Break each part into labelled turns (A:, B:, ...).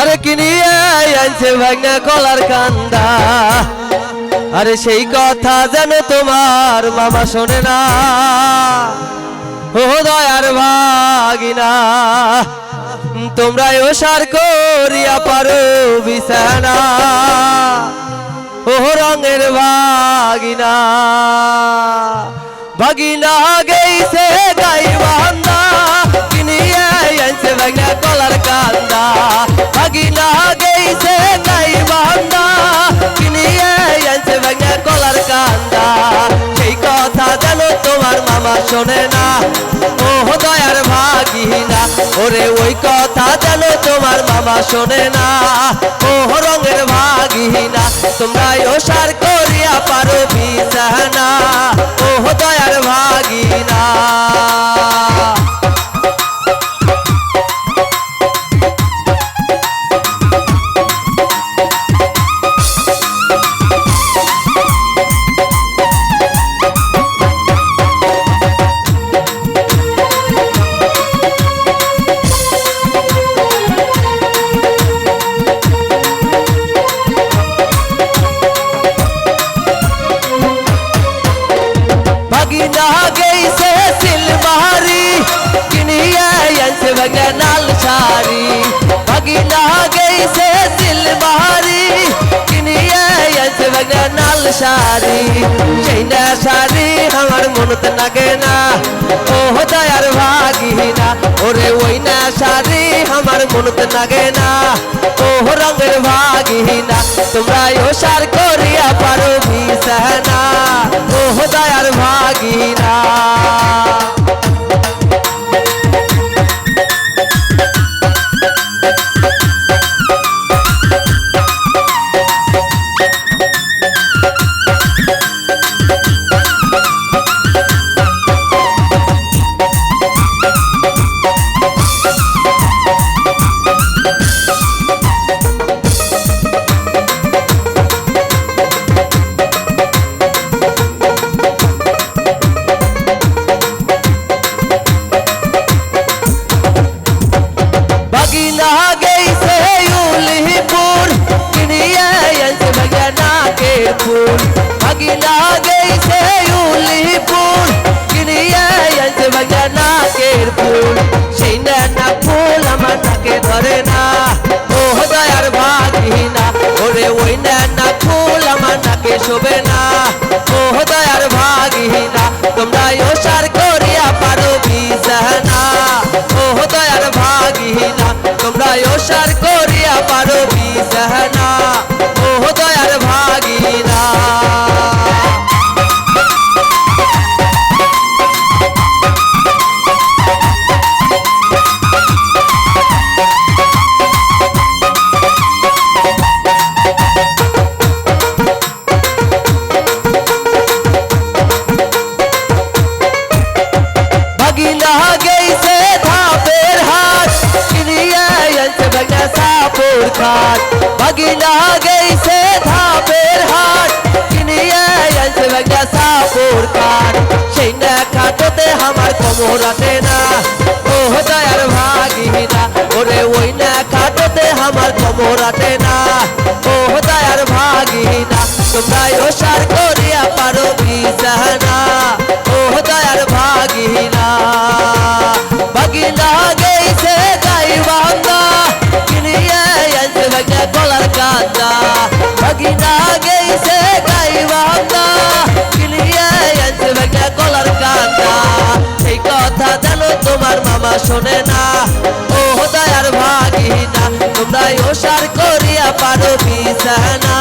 A: আরে কিনিয়ে আইছে ভাঙা কলার কান্দা? আরে সেই কথা যেন তোমার মামা শোনে না। ও দয়ার ভাগিনা তোমরা ওসার করিয়া পারো বিছানা। ও রঙের ভাগিনা ভাগিনা গেইছে গাই বান্দা ভাগনা কলার কান্দা, ভাগিনা গেইছে গাই বান্দা, কিনিয়ে আনছে ভাগনা কলার কান্দা। সেই কথা যেন তোমার মামা শোনে না ও দয়ার ভাগিনা, ওরে ওই কথা যেন তোমার মামা শোনে না। ও রঙের ভাগিনা তোমরা ওসার করিয়া পারো বিছানা। ও দয়ার ভাগিনা। আনছে ভাগনা নাল শাড়ি সেই না শাড়ি আমার মনতে লাগে না ও দয়ার ভাগিনা ওরে ওই না শাড়ি আমার মনতে লাগে না ও রঙের ভাগিনা তোমরা ও সার করিয়া পারো বিছানা ও দয়ার ফুল। ভাগিনা গেইছে উলিপুর কিনিয়ে আনছে ভাগনা নাকের ফুল। সেই না ফুল আমার নাকে ধরে না। ও দয়ার ভাগিনা, ওরে ওই না ফুল আমার নাকে শোভে না। ও দয়ার ভাগিনা, তোমরা খাট ভাগিনা গেইছে ধাপের হাট কিনিয়ে আনছে ভাগনা সাপুর খাট সেই না খাটতে আমার কোমরাতে না ও দয়ার ভাগিনা ওরে ওই না খাটতে আমার কোমরাতে না ও দয়ার ভাগিনা তোমরা ওসার করিয়া পারো শোনে না। ও দয়ার ভাগিনা তোমরা ওসার করিয়া পারো বিছানা।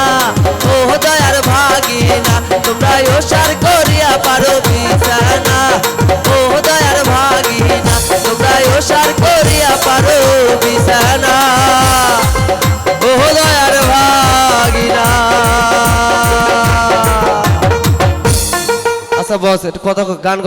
A: ও দয়ার ভাগিনা তোমরা ওসার করিয়া পারো বিছানা। ও দয়ার ভাগিনা তোমরা ওসার করিয়া পারো বিছানা। ও দয়ার ভাগিনা। আচ্ছা বস, একটু কথা গান